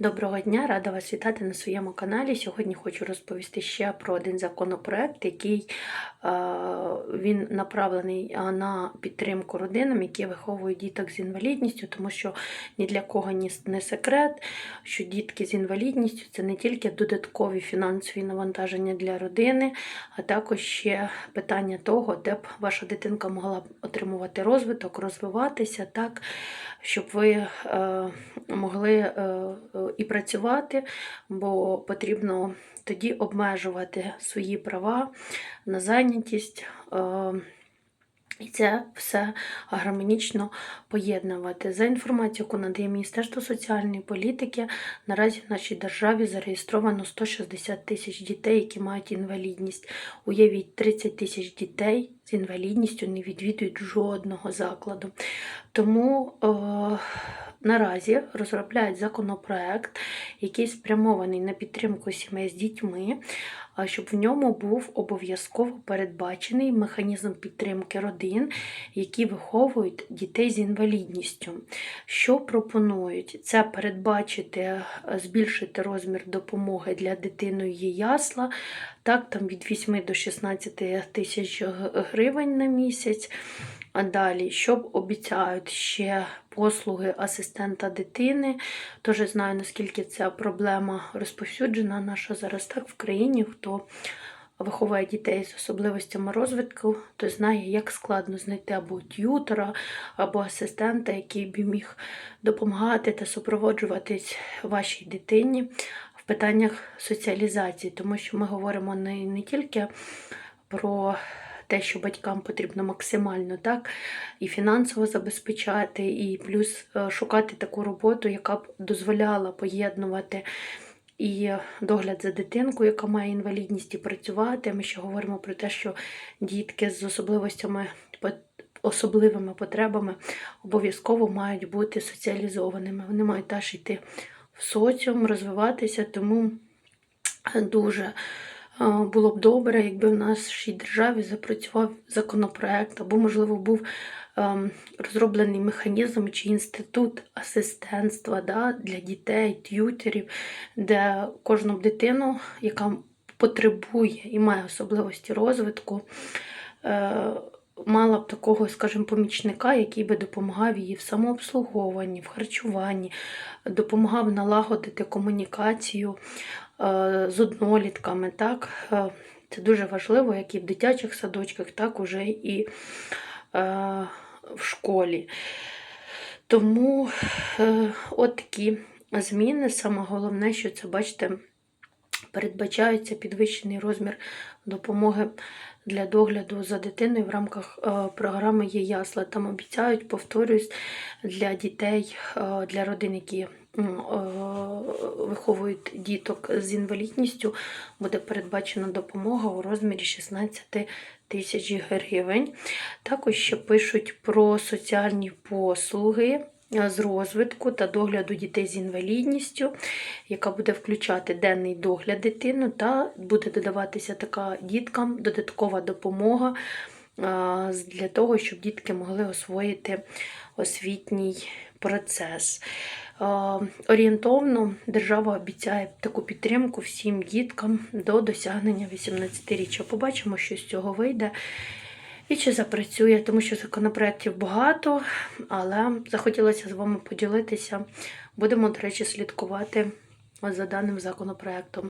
Доброго дня, рада вас вітати на своєму каналі. Сьогодні хочу розповісти ще про один законопроект, який е, він направлений е, на підтримку родинам, які виховують діток з інвалідністю, тому що ні для кого не секрет, що дітки з інвалідністю це не тільки додаткові фінансові навантаження для родини, а також ще питання того, де б ваша дитинка могла отримувати розвиток, розвиватися так, щоб ви е, могли і працювати, бо потрібно тоді обмежувати свої права на зайнятість. е, І це все гармонічно поєднувати. За інформацією, яку надає Міністерство соціальної політики, наразі в нашій державі зареєстровано 160 тисяч дітей, які мають інвалідність. Уявіть, 30 тисяч дітей з інвалідністю не відвідують жодного закладу. Тому е, наразі розробляють законопроект, який спрямований на підтримку сімей з дітьми, щоб в ньому був обов'язково передбачений механізм підтримки родин, які виховують дітей з інвалідністю. Що пропонують? Це передбачити, е, збільшити розмір допомоги для дитини її ясла, так, там від 8 до 16 тисяч гривень на місяць. А далі, щоб обіцяють ще послуги асистента дитини. Теж знаю, наскільки ця проблема розповсюджена наша зараз так в країні. Хто виховує дітей з особливостями розвитку, то знає, як складно знайти або т'ютера, або асистента, який би міг допомагати та супроводжуватись вашій дитині в питаннях соціалізації, тому що ми говоримо не, не тільки про те, що батькам потрібно максимально так і фінансово забезпечати, і плюс е, шукати таку роботу, яка б дозволяла поєднувати і догляд за дитинкою, яка має інвалідність, і працювати. Ми ще говоримо про те, що дітки з особливостями особливими потребами обов'язково мають бути соціалізованими. Вони мають теж йти в соціум, розвиватися, тому дуже е, було б добре, якби в нашій державі запрацював законопроект, або, можливо, був ем, розроблений механізм чи інститут асистентства да, для дітей, т'ютерів, де кожну дитину, яка потребує і має особливості розвитку, е, мала б такого, скажімо, помічника, який би допомагав їй в самообслуговуванні, в харчуванні, допомагав налагодити комунікацію з однолітками. Так? Е, Це дуже важливо, як і в дитячих садочках, так уже і е, в школі. Тому е, от такі зміни. Саме головне, що це, бачите, передбачається підвищений розмір допомоги для догляду за дитиною в рамках е, програми «Є ясла». Там обіцяють, повторюсь, для дітей, е, для родин, які е, виховують діток з інвалідністю, буде передбачена допомога у розмірі 16 тисяч гривень. Також ще пишуть про соціальні послуги е, з розвитку та догляду дітей з інвалідністю, яка буде включати денний догляд дитину, та буде додаватися така діткам додаткова допомога для того, щоб дітки могли освоїти освітній процес. Орієнтовно держава обіцяє таку підтримку всім діткам до досягнення 18-річчя. Побачимо, що з цього вийде і чи запрацює, тому що законопроєктів багато, але захотілося з вами поділитися. Будемо, до речі, слідкувати за даним законопроектом.